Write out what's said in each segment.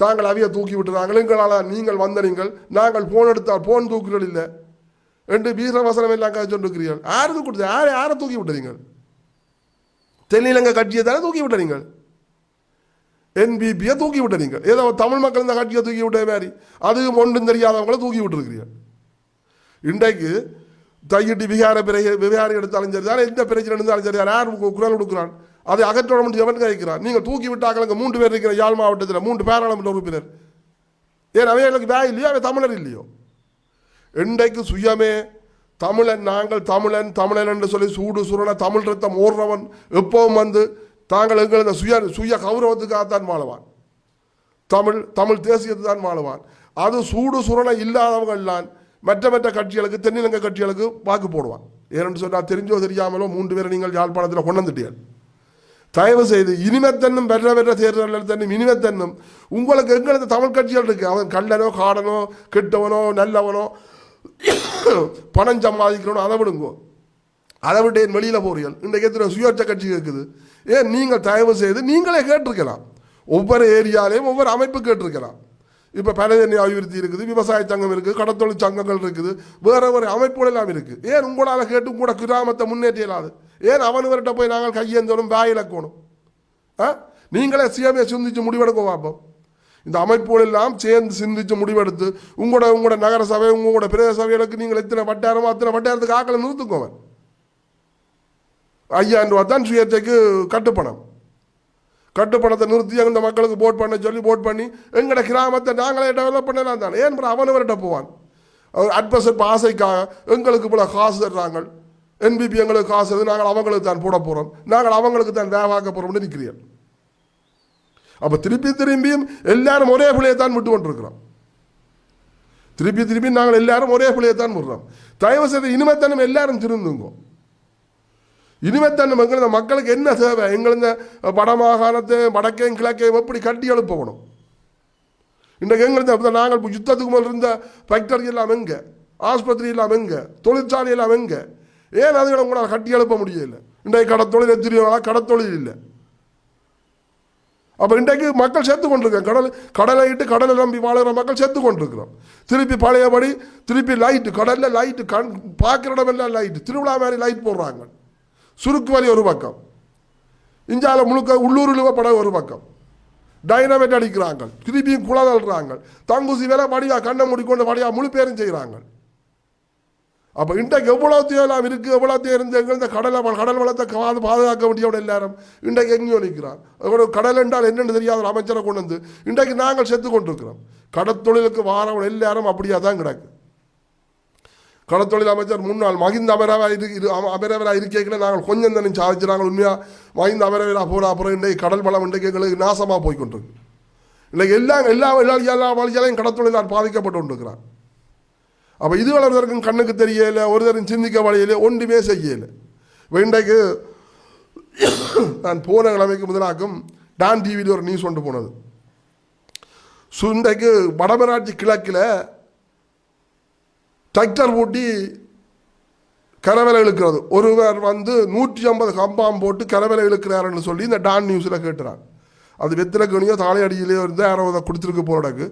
தாங்கள் அவிய தூக்கி விட்டுறாங்கள் எங்களால் நீங்கள் வந்த நீங்கள் நாங்கள் ஃபோன் எடுத்தால் ஃபோன் தூக்குறோம் இல்லை. என்று வீரவசனம் எல்லாம் கழிச்சொண்டிருக்கிறீர்கள் யாருக்கு கொடுத்து யார் யாரை தூக்கி விட்டுறீங்க தென்னிலங்க கட்சியை தானே தூக்கி விட்டுறீங்க என்பிபியை தூக்கி விட்டுறீங்க ஏதோ தமிழ் மக்கள் இந்த கட்சியை தூக்கி விட்ட மாதிரி. அதுவும் ஒன்றும் தெரியாதவங்கள தூக்கி விட்டுருக்கிறீர்கள் இன்றைக்கு தையிட்டு விகார பிறகு விகாரி எடுத்தாலும் சரி தான் எந்த பிரச்சனை இருந்தாலும் சரி யார் குரல் கொடுக்குறான்? அதை அகற்ற முடிஞ்சு எவன் கேட்கிறான் நீங்கள் தூக்கி விட்டாக்களுங்க மூன்று பேர் இருக்கிற யாழ் மாவட்டத்தில் மூன்று பேராளுமன்ற உறுப்பினர். ஏன் அவைகளுக்கு வே இல்லையோ? அவை தமிழர் இல்லையோ? இன்றைக்கு சுயமே தமிழன் நாங்கள் தமிழன் தமிழன் என்று சொல்லி சூடு சுரண தமிழ் ரத்தம் ஓடுறவன் எப்பவும் வந்து தாங்கள் எங்கள் இந்த சுய சுய கௌரவத்துக்காகத்தான் வாழுவான். தமிழ் தமிழ் தேசியத்தை தான் வாழுவான். அது சூடு சுரண இல்லாதவங்கள்லாம் மற்ற மற்ற கட்சிகளுக்கு தென்னிலங்கை கட்சிகளுக்கு வாக்கு போடுவான். ஏனென்று சொன்னால் தெரிஞ்சோ தெரியாமலோ மூன்று பேரை நீங்கள் யாழ்ப்பாணத்தில் கொண்டு வந்துட்டீர்கள். தயவு செய்து இனிமத்தன்னும் பெற்ற பெற்ற தேர்தலில் தன்னும் இனிமத்தன்னும் உங்களுக்கு எங்களுக்கு தமிழ் கட்சிகள் இருக்குது அவன் கள்ளனோ காடனோ கெட்டவனோ நல்லவனோ பணம் சம்பாதிக்கிறனோ அதை விடுங்கோ. அதை விட்டு என் வெளியில் போறீர்கள்? இன்றைக்கு எத்தனை சுயேட்சை கட்சி இருக்குது. ஏன் நீங்கள் தயவு செய்து நீங்களே கேட்டிருக்கலாம். ஒவ்வொரு ஏரியாலையும் ஒவ்வொரு அமைப்பு கேட்டிருக்கலாம். இப்போ பலதண்ணி அபிவிருத்தி இருக்குது விவசாய சங்கம் இருக்குது கடத்தொழில் சங்கங்கள் இருக்குது வேற ஒரு அமைப்புகள் எல்லாம் இருக்குது ஏன் உங்களால் கேட்டு கூட கிராமத்தை முன்னேற்ற இயலாது ஏன் அவனுவர்கிட்ட போய் நாங்கள் கையேந்தோனும் வாயிலக்கணும் ஆ? நீங்களே சுயமே சிந்திச்சு முடிவெடுக்க பார்ப்போம் இந்த அமைப்புகள் எல்லாம் சேர்ந்து சிந்திச்சு முடிவெடுத்து உங்களோட உங்களோட நகர சபை உங்களோட பிரதேச சபைகளுக்கு நீங்கள் எத்தனை வட்டாரமோ அத்தனை வட்டாரத்துக்கு ஆக்களை நிறுத்துக்கோங்க ஐயாயிரம் ரூபா தான் சுயேட்சைக்கு கட்டுப்பணம். கட்டுப்பணத்தை நிறுத்தி அந்த மக்களுக்கு போட் பண்ண சொல்லி போட் பண்ணி எங்களோட கிராமத்தை நாங்களே டெவலப் பண்ணலாம் தானே. ஏன் அவனவர்கிட்ட போவான்? அவர் அட்பசர் ஆசைக்காக எங்களுக்கு போல காசு தர்றாங்க. என்பிபி எங்களுக்கு காசு நாங்கள் அவங்களுக்கு தான் போட போகிறோம் நாங்கள் அவங்களுக்கு தான் வேவாக்க போகிறோம்னு நிற்கிறீர்கள். அப்போ திருப்பி திரும்பியும் எல்லாரும் ஒரே பிள்ளையை தான் விட்டு கொண்டிருக்கிறோம். திருப்பி திருப்பி நாங்கள் எல்லாரும் ஒரே பிள்ளையை தான் விடுறோம். தயவு செய்து இனிமேத்தானும் எல்லாரும் திருந்துங்கோ. இனிமேத்தானும் எங்கள் மக்களுக்கு என்ன தேவை? எங்கள் இந்த வடமாகாணத்தை வடக்கையும் கிழக்கையும் எப்படி கட்டி எழுப்பணும் இன்றைக்கு எங்களுக்கு அப்போ நாங்கள் யுத்தத்துக்கு முதல் இருந்த ஃபேக்டரி எல்லாம் எங்கே? ஆஸ்பத்திரி எல்லாம் எங்கே? தொழிற்சாலை எல்லாம் எங்கே? ஏன் அதுகளை உங்களால் கட்டி எழுப்ப முடியல? இன்றைக்கு கடத்தொழில் எத்திரியோங்களா கடத்தொழில் இல்லை. அப்போ இன்றைக்கு மக்கள் சேர்த்து கொண்டிருக்காங்க கடல் கடலை இட்டு கடலை நம்பி வாழுகிற மக்கள் சேர்த்து கொண்டிருக்கிறோம். திருப்பி பழையபடி திருப்பி லைட்டு கடலில் லைட்டு கண் பார்க்குற இடமெல்லாம் லைட்டு திருவிழா மாதிரி லைட் போடுறாங்க. சுருக்கு வலி ஒரு பக்கம். இஞ்சால முழுக்க உள்ளூரில் படம் ஒரு பக்கம். டைனமேட் அடிக்கிறாங்க. திருப்பியும் குளதல்றாங்க தங்குசி வேலை படியாக கண்ணை மூடிக்கொண்டு வடியா முழு பேரும் செய்கிறாங்க அப்போ இன்றைக்கு எவ்வளோ தேவையெல்லாம் இருக்குது எவ்வளோ தேவை இந்த கடலை கடல் வளத்தை காது பாதுகாக்க வேண்டியவன் எல்லாரும் இன்றைக்கு எங்கேயோ நிற்கிறான் ஒரு கடல் என்றால் என்னென்னு தெரியாத ஒரு அமைச்சரை கொண்டு வந்து இன்றைக்கு நாங்கள் செத்து கொண்டிருக்கிறோம் கடற்தொழிலுக்கு வாரவன் எல்லாரும் அப்படியே தான் கிடக்கு கடற்தொழில் அமைச்சர் முன்னாள் மகிந்த அமரவா இரு இரு அமரவரா இருக்கைகளை நாங்கள் கொஞ்சம் தானே சாதிச்சுறாங்க உண்மையாக மகிந்த அமரவரா போகிற அப்புறம் இன்றைக்கு கடல் வளம் இன்றைக்கு எங்களுக்கு நாசமாக போய்கொண்டிருக்கு இல்லை இன்றைக்கு எல்லாம் எல்லா எல்லா எல்லா வழியாலையும் கடற்தொழிலால் பாதிக்கப்பட்டு கொண்டிருக்கிறான் அப்போ இது வளர்றதற்கும் கண்ணுக்கு தெரியல ஒருத்தரும் சிந்திக்க வழியில ஒன்றுமே செய்யலை. இப்போ இன்றைக்கு நான் போன கிழமைக்கு முதலாக்கும் டான் டிவியில் ஒரு நியூஸ் கொண்டு போனது. சுண்டைக்கு இன்றைக்கு வடமராட்சி கிழக்கில் டிராக்டர் பூட்டி கரவேலை இழுக்கிறது. ஒருவர் வந்து நூற்றி ஐம்பது கம்பாம் போட்டு கரவேலை இழுக்கிறாருன்னு சொல்லி இந்த டான் நியூஸில் கேட்டுறாங்க. அது வெத்திலக்கணியோ தாளையடியிலையோ இருந்து யாரோ அதை கொடுத்துருக்கு போறதுக்கு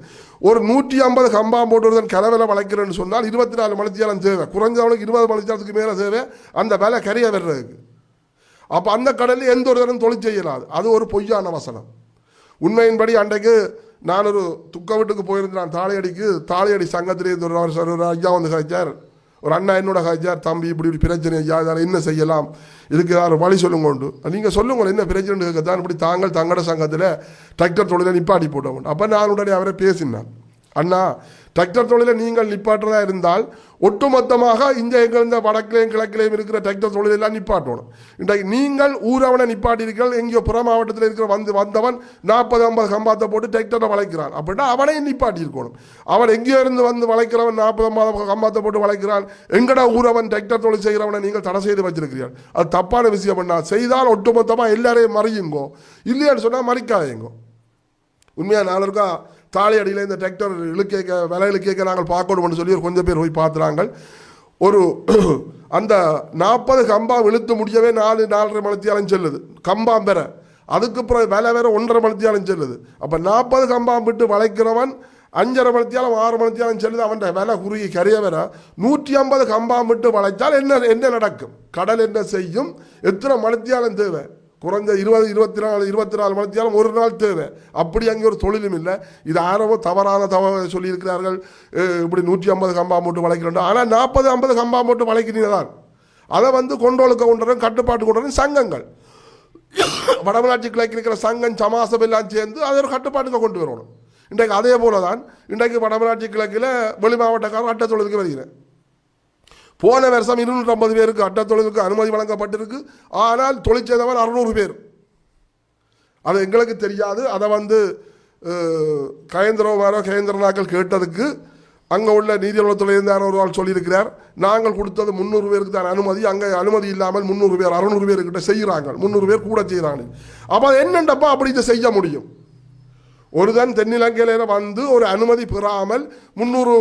ஒரு நூற்றி ஐம்பது கம்பாம் போட்டு ஒருத்தன் கரவேலை வளைக்கிறேன்னு சொன்னால் இருபத்தி நாலு மணித்தியாலம் தேவை. குறைஞ்சவனுக்கு இருபது மணித்தியாலத்துக்கு மேலே தேவை. அந்த வேலை கரையை வர்றதுக்கு அப்போ அந்த கடலில் எந்த ஒரு தரம் தொழில் செய்யலாது. அது ஒரு பொய்யான வசனம். உண்மையின்படி அன்றைக்கு நான் ஒரு துக்க வீட்டுக்கு போயிருந்தேன். தாளையடிக்கு தாளையடி சங்கத்திலே ஒரு ஐயா வந்து காய்ச்சார் ஒரு அண்ணா என்னோட ஹஜார் தம்பி இப்படி இப்படி பிரச்சனை ஐயா என்ன செய்யலாம்? இதுக்கு யார் வழி சொல்லுங்க உண்டு. நீங்கள் சொல்லுங்க என்ன பிரச்சனை தான் இப்படி தாங்கள் தங்கட சங்கத்தில் டிராக்டர் தொழிலை நிப்பாட்டி போட்டவன். அப்போ நான் உடனே அவரை பேசினேன். அண்ணா டிராக்டர் தொழிலை நீங்கள் நிப்பாட்டுறதா இருந்தால் ஒட்டுமொத்தமாக இந்த எங்கள் வடக்கிலையும் கிழக்கிலையும் இருக்கிற டிராக்டர் தொழிலெல்லாம் நிப்பாட்டணும். இன்றைக்கு நீங்கள் ஊரவனை நிப்பாட்டியிருக்கள் எங்கேயோ புற மாவட்டத்தில் இருக்கிற வந்து வந்தவன் நாற்பது ஐம்பது கம்பாத்தை போட்டு டிராக்டரை வளைக்கிறான். அப்படின்னா அவனையும் நிப்பாட்டியிருக்கணும். அவன் எங்கேயோ இருந்து வந்து வளைக்கிறவன் நாற்பது ஐம்பது கம்பாத்தை போட்டு வளைக்கிறான். எங்கடா ஊரவன் டிராக்டர் தொழில் செய்கிறவனை நீங்கள் தடை செய்து வச்சிருக்கிறீர்கள். அது தப்பான விஷயம் பண்ணா செய்தால் ஒட்டுமொத்தமாக எல்லாரையும் மறியுங்கோ? இல்லையான்னு சொன்னால் மறிக்காதீங்கோ. உண்மையாக நாலு இருக்கா தாலி அடியில் இந்த டிராக்டர் இழுக்க விலை இழுக்க நாங்கள் பார்க்கணும்னு சொல்லி ஒரு கொஞ்சம் பேர் போய் பார்த்துறாங்க. ஒரு அந்த நாற்பது கம்பா இழுத்து முடியவே நாலு நாலரை மணித்தியாலும் செல்லுது. கம்பாம் பெற அதுக்கு பிறகு விலை வேற ஒன்றரை மணித்தியாலும் செல்லுது. அப்போ நாற்பது கம்பாம் விட்டு வளைக்கிறவன் அஞ்சரை மணித்தியாலும் ஆறு மணித்தியாலும் செல்லுது. அவன் விலை குறுகி கரைய வர நூற்றி ஐம்பது கம்பாம் விட்டு வளைத்தால் என்ன என்ன நடக்கும்? கடல் என்ன செய்யும்? எத்தனை மணித்தியாலும் தேவை? குறைஞ்ச இருபது இருபத்தி நாலு இருபத்தி நாலு மணித்தியாலும் ஒரு நாள் தேவை. அப்படி அங்கே ஒரு தொழிலும் இல்லை. இது ஆரம்பம் தவறான தவ சொல்லியிருக்கிறார்கள். இப்படி நூற்றி ஐம்பது கம்பா போட்டு வளைக்கிறோம். ஆனால் நாற்பது ஐம்பது கம்பா போட்டு வளைக்கிறீங்க தான் அதை வந்து கொண்டோளுக்க கொண்டு கட்டுப்பாட்டு கொண்டு வரணும் சங்கங்கள். வடமராட்சி கிழக்கு இருக்கிற சங்கம் சமாசம் எல்லாம் சேர்ந்து அதை ஒரு கட்டுப்பாட்டுக்கு கொண்டு வரணும். இன்றைக்கு அதே போல தான் இன்றைக்கு வடமராட்சி கிழக்கில் வெளி மாவட்டக்காரர் அட்டை தொழிலுக்கு வருகிறேன் போன வருஷம் இருநூற்றம்பது பேருக்கு அட்டை தொழிலுக்கு அனுமதி வழங்கப்பட்டிருக்கு. ஆனால் தொழில் செய்தவர் அறுநூறு பேர். அது எங்களுக்கு தெரியாது. அதை வந்து அஹ், கயந்திரமாரோ கயந்திரனாக்கள் கேட்டதுக்கு அங்கே உள்ள நீதிமன்றத்தில் இருந்தார் ஒரு ஆள் சொல்லியிருக்கிறார். நாங்கள் கொடுத்தது முந்நூறு பேருக்கு தான் அனுமதி. அங்கே அனுமதி இல்லாமல் முந்நூறு பேர் அறுநூறு பேர்கிட்ட செய்கிறாங்க முந்நூறு பேர் கூட செய்கிறாங்க அப்போ என்னண்டப்பா அப்படி இதை செய்ய முடியும்? ஒருதன் தென்னிலங்கையில வந்து ஒரு அனுமதி பெறாமல் முந்நூறு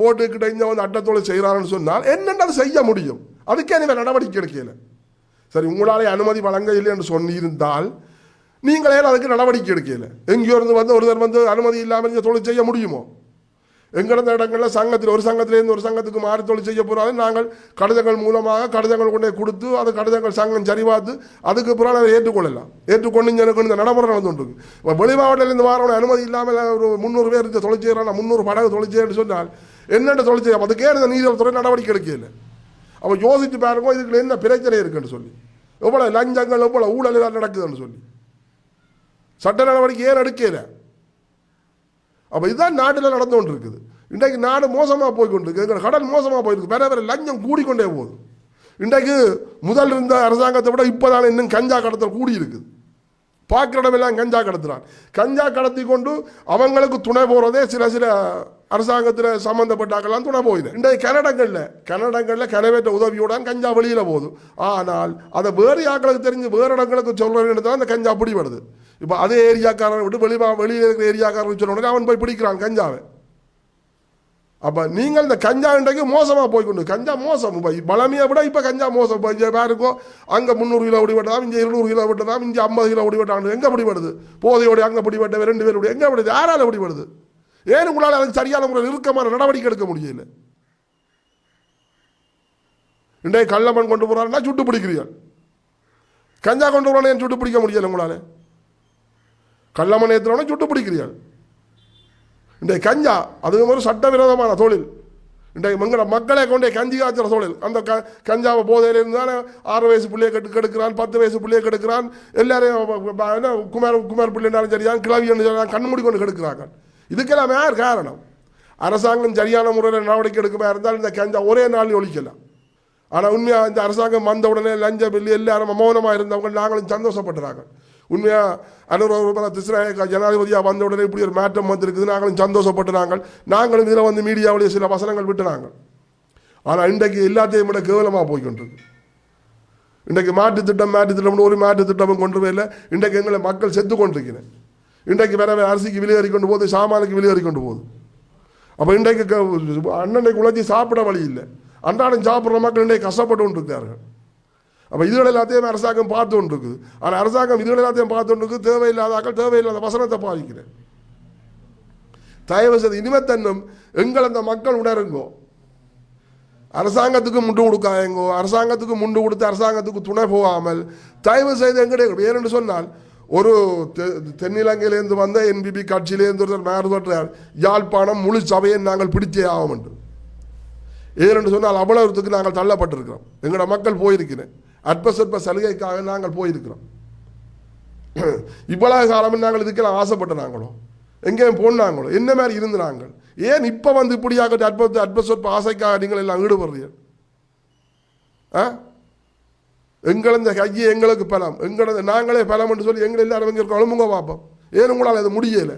போட்டுக்கிட்ட இங்கே வந்து அட்டத்தோடு செய்கிறாருன்னு சொன்னால் என்னென்ன அதை செய்ய முடியும்? அதுக்கே நீங்கள் நடவடிக்கை எடுக்கல. சரி உங்களாலே அனுமதி வழங்க இல்லை என்று சொன்னிருந்தால் நீங்களே அதுக்கு நடவடிக்கை எடுக்கல. எங்கேயோ இருந்து வந்து ஒருத்தர் வந்து அனுமதி இல்லாமல் இங்கே தொழில் செய்ய முடியுமோ? எங்கிருந்த இடங்களில் சங்கத்தில் ஒரு சங்கத்திலேருந்து ஒரு சங்கத்துக்கு மாறி தொழில் செய்ய போகிறாலும் நாங்கள் கடிதங்கள் மூலமாக கடிதங்கள் கொண்டே கொடுத்து அது கடிதங்கள் சங்கம் சரிபார்த்து அதுக்கு பிறகு அதை ஏற்றுக்கொள்ளலாம். ஏற்றுக்கொண்டு எனக்கு இந்த நடைமுறை நடந்து கொண்டு இப்போ வெளி மாவட்டத்திலேருந்து வரவன அனுமதி இல்லாமல் ஒரு முந்நூறு பேர் இந்த தொழில் செய்கிறான் முந்நூறு படகு தொழில் செய்யன்னு சொன்னால் என்னென்ன தொழில் செய்யும் அதுக்கே இந்த நீதித்துறை நடவடிக்கை எடுக்கல அப்போ யோசித்து பாருங்க இதுக்கு என்ன பிரச்சனை இருக்குன்னு சொல்லி. எவ்வளோ லஞ்சங்கள் எவ்வளோ ஊழல் எல்லாம் நடக்குதுன்னு சொல்லி. சட்ட நடவடிக்கை ஏன் எடுக்கலை அப்போ இதுதான் நாட்டில் நடந்து கொண்டு இருக்குது இன்றைக்கு நாடு மோசமாக போய் கொண்டு கடன் மோசமாக போயிருக்கு வேற வேற லஞ்சம் கூடிக்கொண்டே போகுது. இன்றைக்கு முதல் இருந்த அரசாங்கத்தை விட இப்போ இப்போதான் இன்னும் கஞ்சா கடத்தல் கூடி இருக்குது பார்க்குற இடமெல்லாம் கஞ்சா கடத்துறான். கஞ்சா கடத்தி கொண்டு அவங்களுக்கு துணை போகிறதே சில சில அரசாங்கத்தில் சம்மந்தப்பட்டாக்கெல்லாம் துணை போயிது இன்றைக்கு கன்னடங்களில் கன்னடங்களில் கனவேற்ற உதவியுடன் கஞ்சா வெளியில் போகுது. ஆனால் அதை வேறு யாக்களுக்கு தெரிஞ்சு வேறு இடங்களுக்கு சொல்கிறேன்னு தான் அந்த கஞ்சா பிடிபடுது இப்போ அதே ஏரியாக்காரன் விட்டு வெளி வெளியில் இருக்கிற ஏரியாக்காரன் சொன்ன அவன் போய் பிடிக்கிறான் கஞ்சாவை. அப்போ நீங்கள் இந்த கஞ்சா இன்றைக்கு மோசமாக போய்க்கொண்டு கஞ்சா மோசம். இப்போ பலமையை விட இப்போ கஞ்சா மோசம். இப்போ இங்கே பேருக்கோ அங்கே முந்நூறு கிலோ பிடிபட்டதாம் இங்கே இருநூறு கிலோ விட்டதாம் இங்கே ஐம்பது கிலோ விடுபட்டாங்க எங்கே பிடிபடுது போதையோட அங்கே பிடிபட்ட ரெண்டு பேருடைய எங்கே பிடிது யாரால் பிடிபடுது ஏன் உங்களால் அதுக்கு சரியான முறையில் இறுக்கமான நடவடிக்கை எடுக்க முடியல? இன்றைய கள்ளமண் கொண்டு போகிறாருன்னா சுட்டு பிடிக்கிறீர்கள். கஞ்சா கொண்டு போகிறானே சுட்டு பிடிக்க முடியல உங்களால்? கள்ளமண் ஏற்றுறவனே சுட்டு பிடிக்கிறீர்கள். இன்றைய கஞ்சா அதுவும் ஒரு சட்டவிரோதமான தொழில். இன்றைக்கு மங்கள மக்களை கொண்டே கஞ்சி காய்ச்சுற தொழில். அந்த க கஞ்சாவை போதையில் இருந்தால் ஆறு வயசு பிள்ளையை கெட்டு கெடுக்கிறான் பத்து வயசு பிள்ளையை கெடுக்கிறான். எல்லாரையும் என்ன குமார் குமார் பிள்ளைனாலும் சரிதான் கிளவின்னு சரிதான் கண்மூடி கொண்டு கெடுக்கிறாங்க இதுக்கெல்லாம் யார் காரணம்? அரசாங்கம் சரியான முறையில் நடவடிக்கை எடுக்குமா இருந்தால் இந்த கஞ்சா ஒரே நாள் ஒழிக்கலாம். ஆனால் உண்மையாக இந்த அரசாங்கம் வந்த உடனே லஞ்ச பில்லு எல்லாரும் மௌனமாக இருந்தவங்க நாங்களும் சந்தோஷப்படுறாங்க உண்மையாக அனுரூப திஸ்ராயக்கா ஜனாதிபதியாக வந்த உடனே இப்படி ஒரு மாற்றம் வந்திருக்குது நாங்களும் சந்தோஷப்பட்டுறாங்க. நாங்களும் இதில் வந்து மீடியாவுடைய சில வசனங்கள் விட்டுறாங்க. ஆனால் இன்றைக்கு எல்லாத்தையும் விட கேவலமாக போய்கொண்டிருக்கு. இன்றைக்கு மாட்டு திட்டம் மாட்டு திட்டம்னு ஒரு மாட்டு திட்டமும் கொண்டு போயில இன்றைக்கு எங்களை மக்கள் செத்து கொண்டிருக்கிறேன் இன்றைக்கு வேற வேற அரிசிக்கு விலையேறி கொண்டு போகுது சாமானுக்கு விலையேறி கொண்டு போகுது. அப்போ இன்றைக்கு அண்ணனுக்கு உழைச்சி சாப்பிட வழி இல்லை. அன்றாடம் சாப்பிட்ற மக்கள் இன்றைக்கு கஷ்டப்பட்டு கொண்டிருக்கிறார்கள். அப்போ இதுகள் எல்லாத்தையும் அரசாங்கம் பார்த்து கொண்டு இருக்குது ஆனால் அரசாங்கம் இதுகள் எல்லாத்தையும் பார்த்து கொண்டு இருக்குது தேவையில்லாதாக்கள் தேவையில்லாத வசனத்தை பாதிக்கிறேன் தயவு செய்து இனிமத்தன்னும் எங்கள் அந்த மக்கள் உணருங்கோ. அரசாங்கத்துக்கு முண்டு கொடுக்காயங்கோ அரசாங்கத்துக்கு முண்டு கொடுத்து அரசாங்கத்துக்கு துணை போகாமல் தயவு செய்து எங்கிட்ட ஏனென்று சொன்னால் ஒரு தெ- தென்னிலங்கையிலேருந்து வந்த என்பிபி கட்சியிலேருந்து ஒருத்தர் மேர் சொல்றார் யாழ்ப்பாணம் முழு சபையை நாங்கள் பிடிச்சே ஆகும் என்று. ஏனென்று சொன்னால் அவ்வளவுத்துக்கு நாங்கள் தள்ளப்பட்டிருக்கிறோம். எங்களோட மக்கள் போயிருக்கிறேன். அற்ப சொற்ப சலுகைக்காக நாங்கள் போயிருக்கிறோம். இவ்வளவு காலம் நாங்கள் இதுக்கெல்லாம் ஆசைப்பட்ட நாங்களோ? எங்கேயும் போனாங்களோ? என்ன மாதிரி இருந்து நாங்கள்? ஏன் இப்போ வந்து இப்படியாக அற்ப அற்ப சொற்ப ஆசைக்காக நீங்கள் எல்லாம் ஈடுபடுறீர்கள்? ஆ? எங்களந்த இந்த எங்களுக்கு பலம். எங்களது நாங்களே பலம் என்று சொல்லி எங்களை எல்லாரும் எங்க குழம்புங்க பார்ப்போம். ஏன் உங்களால் அது முடியலை?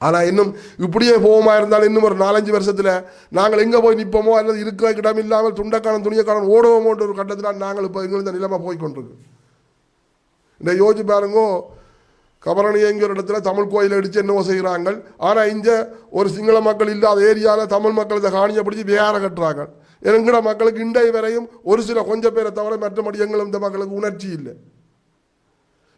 ஆனால் இன்னும் இப்படியே போகமா இருந்தாலும் இன்னும் ஒரு நாலஞ்சு வருஷத்தில் நாங்கள் எங்கே போய் நிற்போமோ அல்லது இருக்கிற இடம் இல்லாமல் துண்டக்காரன் துணியக்காரன் ஓடுவோமோன்ற ஒரு கட்டத்தில் நாங்கள் இப்போ எங்களுக்கு இந்த நிலைமை போய் கொண்டிருக்கு இந்த யோசிச்சு பாருங்கோ கபரணியங்கிற இடத்துல தமிழ் கோயில் அடித்து என்னவோ செய்கிறாங்க ஆனால் இங்கே ஒரு சிங்கள மக்கள் இல்லாத ஏரியாவில் தமிழ் மக்கள் இந்த காணியை பிடிச்சி வேற கட்டுறாங்க. எங்கட மக்களுக்கு இண்டை வரையும் ஒரு சில கொஞ்சம் பேரை தவிர மற்றபடி எங்களும் இந்த மக்களுக்கு உணர்ச்சி இல்லை.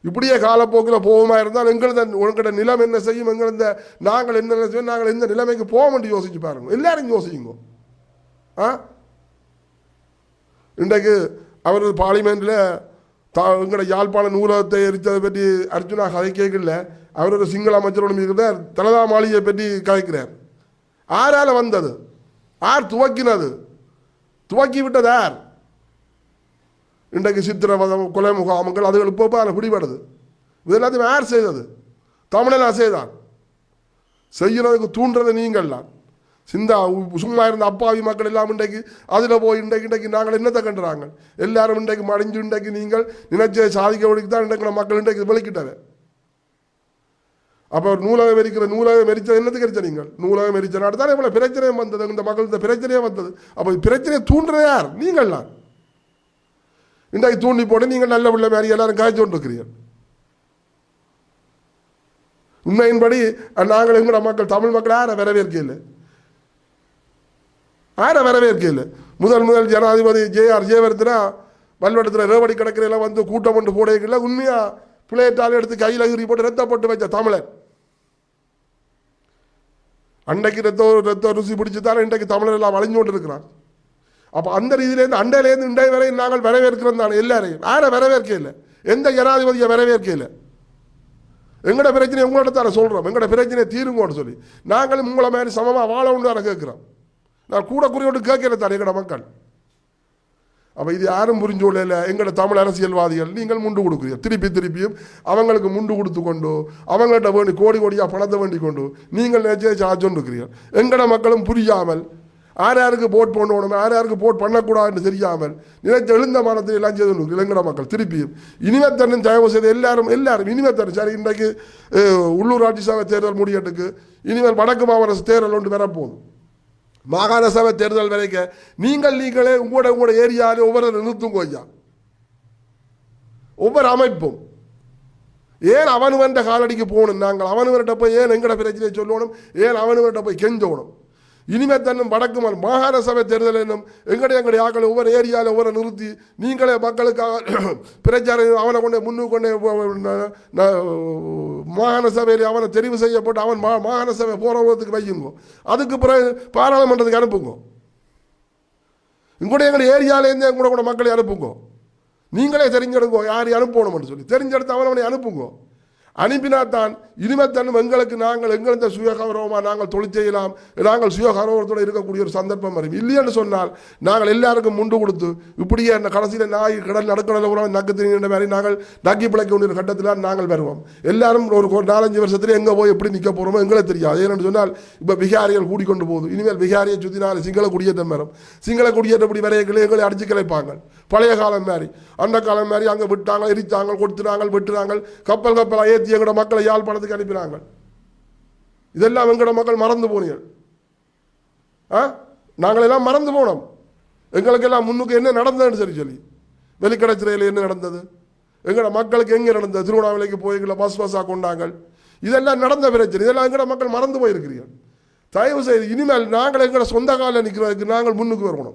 இப்படியே காலப்போக்கில் போகுமா இருந்தால் எங்களது உங்கள்கிட்ட நிலம் என்ன செய்யும் எங்களது நாங்கள் என்ன செய்யும் நாங்கள் இந்த நிலைமைக்கு போக யோசிச்சு பாருங்க. எல்லாரும் யோசிங்க ஆ? இன்றைக்கு அவரது பார்லிமெண்ட்டில் தா எங்களோட யாழ்ப்பாண நூலகத்தை எரித்ததை பற்றி அர்ஜுனா கதை கேட்கல. அவரோட சிங்கள அமைச்சரோட இருக்கிறார் தலதா மாளிகையை பற்றி கதைக்கிறார். ஆரால வந்தது? ஆர் துவக்கினது? துவக்கி விட்டது யார் இன்றைக்கு சித்திரவதம் கொலை முகாமங்கள் அதுகள் இப்போ அதில் பிடிபடுது இது எல்லாத்தையும் யார் செய்தது? தமிழனா செய்தான். செய்யறதுக்கு தூண்டுறது நீங்கள்லாம் சிந்தா உ- சும்மா இருந்த அப்பாவி மக்கள் எல்லாம் இன்றைக்கு அதில் போய் இன்றைக்கு இன்றைக்கு நாங்கள் என்னத்தை கண்டுறாங்க? எல்லாரும் இன்றைக்கு மடிஞ்சு இன்றைக்கு நீங்கள் நினைச்ச சாதிக்க வழிக்கு தான் இன்றைக்கு மக்கள் இன்றைக்கு வெளிக்கிட்டவன் அப்போ நூலகம் எரிக்கிற நூலகம் எரிச்சது என்னது கிடைச்ச நீங்கள்? நூலகம் எரிச்ச நாடு தான் இவ்வளோ பிரச்சனையும் வந்தது. இந்த மக்கள் பிரச்சனையே வந்தது. அப்போ பிரச்சனையை தூண்டுறது யார்? நீங்கள்லாம் இன்றைக்கு தூண்டி போட்டு நீங்கள் நல்ல பிள்ளை மாதிரி எல்லாரும் காய்ச்சி கொண்டிருக்கிறீர்கள் உண்மையின்படி நாங்கள் எங்களோட மக்கள் தமிழ் மக்கள் யாரை வரவேற்கையில் யாரை வரவேற்கல முதல் முதல் ஜனாதிபதி ஜே ஆர் ஜெயவர்தனா வல்வட்டத்தில் ரேவடி கிடக்கிறையெல்லாம் வந்து கூட்டம் கொண்டு போடையில உண்மையாக பிளேட்டால் எடுத்து கையில் எகிரி போட்டு ரத்தப்பட்டு வச்ச தமிழன். அன்றைக்கு ரத்தம் ரத்த ருசி பிடிச்சி தானே இன்றைக்கு தமிழர் எல்லாம் வளைஞ்சு கொண்டு இருக்கிறான் அப்போ அந்த ரீதியிலேருந்து அண்டையிலேருந்து இன்றைய வரை நாங்கள் வரவேற்கிறோம் தானே எல்லாரையும். யாரை வரவேற்க இல்லை? எந்த ஜனாதிபதியை வரவேற்க இல்லை? எங்களோட பிரச்சனை உங்களோட தானே சொல்கிறோம் எங்களோட பிரச்சனையை தீருங்கோன்னு சொல்லி. நாங்களும் உங்களை மாதிரி சமமாக வாழ உண்டு தானே கேட்குறோம். நான் கூட குறியோடு கேட்கல தானே எங்களோட மக்கள். அப்போ இது யாரும் புரிஞ்சு எங்களோட தமிழ் அரசியல்வாதிகள் நீங்கள் முண்டு கொடுக்குறீங்க திருப்பி திருப்பியும் அவங்களுக்கு முண்டு கொடுத்து கொண்டு அவங்கள்ட்ட வேண்டி கோடி கோடியாக பணத்தை வேண்டி கொண்டு நீங்கள் நினைச்சே சார்ஜோன்னு இருக்கிறீர்கள் எங்களோட மக்களும் புரியாமல் யார் யாருக்கு போட் பண்ணணும் யார் யாருக்கு போட் பண்ணக்கூடாதுன்னு தெரியாமல் நினைச்ச எழுந்த மனத்தில் எல்லாம் செய்து இளைஞர மக்கள். திருப்பியும் இனிமேத்தன்னு தயவு செய்து எல்லாரும் எல்லாரும் இனிமேத்தன் சரி இன்றைக்கு உள்ளூராட்சி சபை தேர்தல் முடியட்டுக்கு இனிமேல் வடக்கு மாவட்ட தேர்தல் ஒன்று வரப்போகுது. மாகாண சபை தேர்தல் வரைக்கும் நீங்கள் நீங்களே உங்களோட உங்களோட ஏரியாவில் ஒவ்வொரு நிறுத்தும் கொய்யா ஒவ்வொரு அமைப்பும். ஏன் அவனுவன்ட காலடிக்கு போகணும்? நாங்கள் அவனுவர்கிட்ட போய் ஏன் எங்கட பிரச்சனையை சொல்லணும்? ஏன் அவனுவர்கிட்ட போய் கெஞ்சோணும்? இனிமே தன்னும் வடக்கு மாகாண சபை தேர்தல் என்னும் எங்கடைய எங்களுடைய ஆக்களை ஒவ்வொரு ஏரியாவில் ஒவ்வொரு நிறுத்தி நீங்களே மக்களுக்காக பிரச்சாரம் அவனை கொண்டு முன்னுக்கு கொண்டு மாகாண சபையில் அவனை தெரிவு செய்யப்பட்டு அவன் மா மாகாண சபை போகிறவங்களுக்கு வையுங்க. அதுக்கு பிறகு பாராளுமன்றத்துக்கு அனுப்புங்க. இங்கூட எங்களுடைய ஏரியாவிலேருந்து கூட கூட மக்களை அனுப்புங்க. நீங்களே தெரிஞ்செடுங்க யாரையும் அனுப்பணும்னு சொல்லி. தெரிஞ்செடுத்து அவனை அனுப்புங்க. அனுப்பினா தான் இனிமேத்தன்னும் எங்களுக்கு நாங்கள் எங்களது சுயகௌரவமாக நாங்கள் தொழில் செய்யலாம் நாங்கள் சுயகௌரவத்தோடு இருக்கக்கூடிய ஒரு சந்தர்ப்பம் வரும். இல்லையென்று சொன்னால் நாங்கள் எல்லாருக்கும் முண்டு கொடுத்து இப்படியே அந்த கடைசியில் நாய் கடல் நடுக்கடல உறவு நக்கு திரிகின்ற மாதிரி நாங்கள் நக்கி பிழைக்க வேண்டிய கட்டத்தில் நாங்கள் வருவோம். எல்லாரும் ஒரு ஒரு நாலஞ்சு வருஷத்தில் எங்கே போய் எப்படி நிற்க போகிறோமோ எங்களை தெரியாது. ஏன்னு சொன்னால் இப்போ விகாரிகள் கூடிக்கொண்டு போகுது. இனிமேல் விகாரியை சுற்றி நாலு சிங்கள குடியேற்றம் வரும். சிங்கள குடியேற்றப்படி வரையக்களை எங்களை அடிச்சு கிளைப்பாங்க. பழைய காலம் மாதிரி. அந்த காலம் மாதிரி அங்கே விட்டாங்க எரித்தாங்க கொடுத்துனாங்க விட்டுறாங்க கப்பல் கப்பலாக ஏற்றி எங்களோட மக்களை யாழ்ப்பாணத்துக்கு அனுப்பினாங்க. இதெல்லாம் எங்களோட மக்கள் மறந்து போனீர்கள். ஆ? நாங்களெல்லாம் மறந்து போனோம். எங்களுக்கெல்லாம் முன்னுக்கு என்ன நடந்ததுன்னு சரி சொல்லி. வெளிக்கடை சிறையில் என்ன நடந்தது? எங்களோட மக்களுக்கு எங்கே நடந்தது? திருவண்ணாமலைக்கு போய் எங்களை பஸ் பஸ்ஸாக கொண்டாங்க இதெல்லாம் நடந்த பிரச்சனை. இதெல்லாம் எங்களோட மக்கள் மறந்து போயிருக்கிறீர்கள். தயவு செய்து இனிமேல் நாங்கள் எங்களோட சொந்த காலில் நிற்கிறதுக்கு நாங்கள் முன்னுக்கு வரணும்.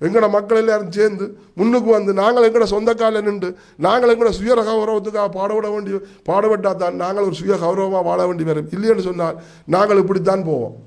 எங்களோட மக்கள் எல்லாரும் சேர்ந்து முன்னுக்கு வந்து நாங்கள் எங்களோட சொந்த காலில் நின்று நாங்கள் எங்களோட சுய கௌரவத்துக்காக பாடுபட வேண்டிய பாடுபட்டால் தான் நாங்கள் ஒரு சுய கௌரவமாக வாழ வேண்டி வரும். இல்லைன்னு சொன்னால் நாங்கள் இப்படித்தான் போவோம்.